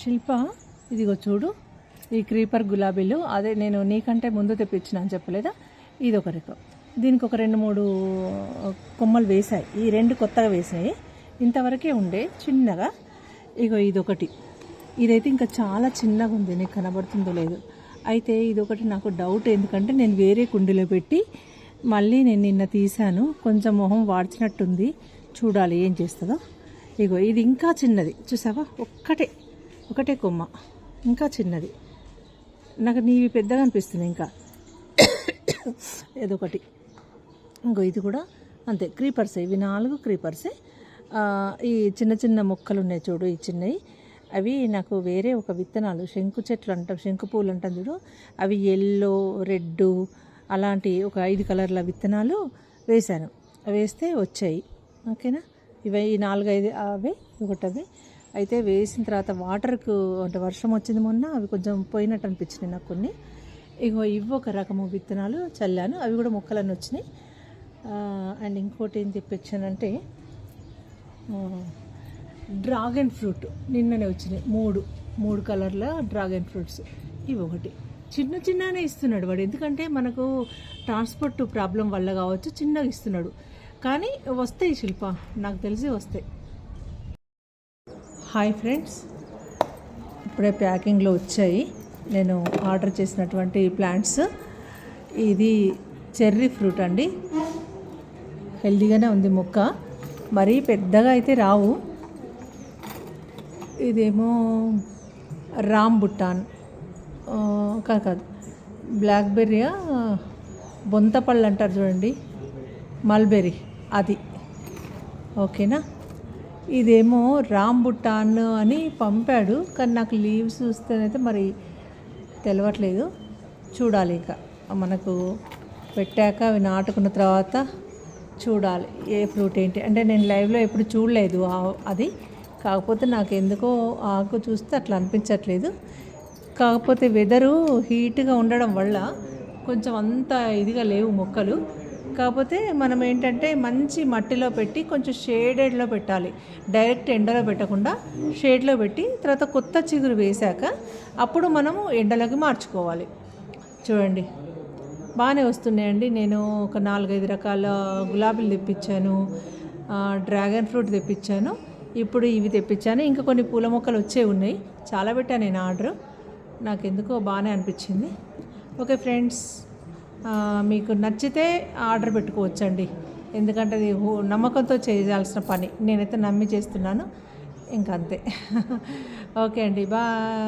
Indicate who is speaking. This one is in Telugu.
Speaker 1: శిల్ప ఇదిగో చూడు ఈ క్రీపర్ గులాబీలు అదే నేను నీకంటే ముందు తెప్పించిన అని చెప్పలేదా? ఇది ఒక రకం దీనికి ఒక రెండు మూడు కొమ్మలు వేసాయి ఈ రెండు కొత్తగా వేసాయి ఇంతవరకే ఉండే చిన్నగా. ఇగో ఇదొకటి. ఇదైతే ఇంకా చాలా చిన్నగా ఉంది. నీకు కనబడుతుందో లేదు. అయితే ఇదొకటి నాకు డౌట్. ఎందుకంటే నేను వేరే కుండీలో పెట్టి మళ్ళీ నేను నిన్న తీశాను. కొంచెం మొహం వాడ్చినట్టుంది. చూడాలి ఏం చేస్తుందో. ఇగో ఇది ఇంకా చిన్నది. చూసావా? ఒక్కటే. ఒకటే కొమ్మ ఇంకా చిన్నది. నాకు నీవి పెద్దగా అనిపిస్తుంది ఇంకా. ఏదొకటి. ఇంకో ఇది కూడా అంతే క్రీపర్సే ఇవి నాలుగు క్రీపర్సే ఈ చిన్న చిన్న మొక్కలు ఉన్నాయి చూడు ఈ చిన్నవి. అవి నాకు వేరే ఒక విత్తనాలు శంకు చెట్లు అంటాం శంకు పూలు అంటాం చూడు. అవి ఎల్లో రెడ్ అలాంటి ఒక ఐదు కలర్ల విత్తనాలు వేశాను. వేస్తే వచ్చాయి. ఓకేనా? ఇవి ఈ నాలుగైదు అవి ఒకటి అవి అయితే వేసిన తర్వాత వాటర్కు అంటే వర్షం వచ్చింది మొన్న అవి కొంచెం పోయినట్టు అనిపించినాయి నాకు కొన్ని. ఇగో ఇవి ఒక రకము విత్తనాలు చల్లాను. అవి కూడా మొక్కలన్నీ వచ్చినాయి. అండ్ ఇంకోటి ఏం తెప్పించానంటే డ్రాగన్ ఫ్రూట్ నిన్ననే వచ్చినాయి. మూడు మూడు కలర్ల డ్రాగన్ ఫ్రూట్స్. ఇవి ఒకటి. చిన్న చిన్ననే ఇస్తున్నాడు వాడు. ఎందుకంటే మనకు ట్రాన్స్పోర్ట్ ప్రాబ్లం వల్ల కావచ్చు చిన్నగా ఇస్తున్నాడు. కానీ వస్తాయి శిల్ప. నాకు తెలిసి వస్తాయి. Hi friends. ఇప్పుడే ప్యాకింగ్లో వచ్చాయి. నేను ఆర్డర్ చేసినటువంటి ప్లాంట్స్. ఇది చెర్రీ ఫ్రూట్ అండి. హెల్దీగానే ఉంది మొక్క. మరీ పెద్దగా అయితే రావు. ఇదేమో రామ్ బుట్టాన్ కాదు కాదు. బ్లాక్బెర్రీయా బొంతపళ్ళు అంటారు చూడండి. మల్బెర్రీ అది. ఓకేనా? ఇదేమో రాంబుటాన్ అని పంపాడు కానీ నాకు లీవ్స్ చూస్తేనైతే మరి తెలవట్లేదు. చూడాలి ఇక. మనకు పెట్టాక అవి నాటుకున్న తర్వాత చూడాలి ఏ ఫ్రూట్ ఏంటి. అంటే నేను లైవ్లో ఎప్పుడు చూడలేదు అది. కాకపోతే నాకు ఎందుకో ఆకు చూస్తే అట్లా అనిపించట్లేదు. కాకపోతే వెదరు హీట్గా ఉండడం వల్ల కొంచెం అంత ఇదిగా లేవు మొక్కలు. కాకపోతే మనం ఏంటంటే మంచి మట్టిలో పెట్టి కొంచెం షేడెడ్లో పెట్టాలి. డైరెక్ట్ ఎండలో పెట్టకుండా షేడ్లో పెట్టి తర్వాత కొత్త చిగురు వేశాక అప్పుడు మనము ఎండలోకి మార్చుకోవాలి. చూడండి. బాగానే వస్తున్నాయండి. నేను ఒక నాలుగైదు రకాల గులాబీలు తెప్పించాను. డ్రాగన్ ఫ్రూట్ తెప్పించాను. ఇప్పుడు ఇవి తెప్పించాను. ఇంకా కొన్ని పూల మొక్కలు వచ్చే ఉన్నాయి. చాలా పెట్టాను నేను ఆర్డర్. నాకు ఎందుకో బాగానే అనిపించింది. Okay friends. మీకు నచ్చితే ఆర్డర్ పెట్టుకోవచ్చండి. ఎందుకంటే అది నమ్మకంతో చేయాల్సిన పని. నేనైతే నమ్మి చేస్తున్నాను. ఇంకా అంతే ఓకే అండి. బాయ్.